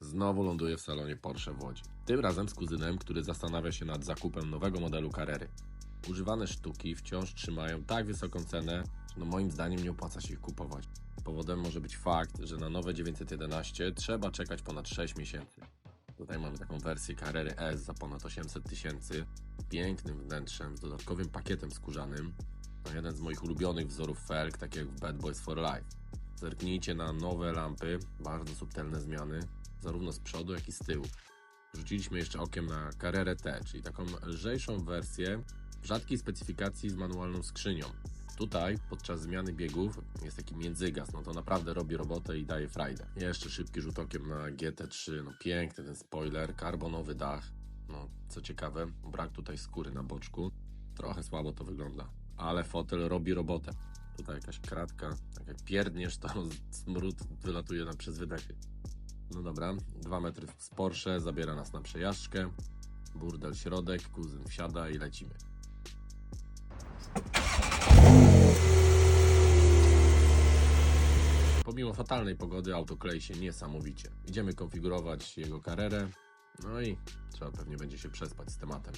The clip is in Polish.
Znowu ląduję w salonie Porsche w Łodzi. Tym razem z kuzynem, który zastanawia się nad zakupem nowego modelu Carrery. Używane sztuki wciąż trzymają tak wysoką cenę, że no moim zdaniem nie opłaca się ich kupować. Powodem może być fakt, że na nowe 911 trzeba czekać ponad 6 miesięcy. Tutaj mamy taką wersję Carrery S za ponad 800 tysięcy, z pięknym wnętrzem, z dodatkowym pakietem skórzanym. No jeden z moich ulubionych wzorów felg, tak jak w Bad Boys for Life. Zerknijcie na nowe lampy, bardzo subtelne zmiany, zarówno z przodu, jak i z tyłu. Rzuciliśmy jeszcze okiem na Carrera T, czyli taką lżejszą wersję rzadkiej specyfikacji z manualną skrzynią. Tutaj podczas zmiany biegów jest taki międzygaz, no to naprawdę robi robotę i daje frajdę. Jeszcze szybki rzut okiem na GT3, no piękny ten spoiler, karbonowy dach. No, co ciekawe, brak tutaj skóry na boczku. Trochę słabo to wygląda, ale fotel robi robotę. Tutaj jakaś kratka, tak jak pierdniesz, to smród wylatuje nam przez wydechy. No dobra, dwa metry z Porsche, zabiera nas na przejażdżkę. Burdel środek, kuzyn wsiada i lecimy. Pomimo fatalnej pogody auto klei się niesamowicie. Idziemy konfigurować jego karerę, no i trzeba pewnie będzie się przespać z tematem.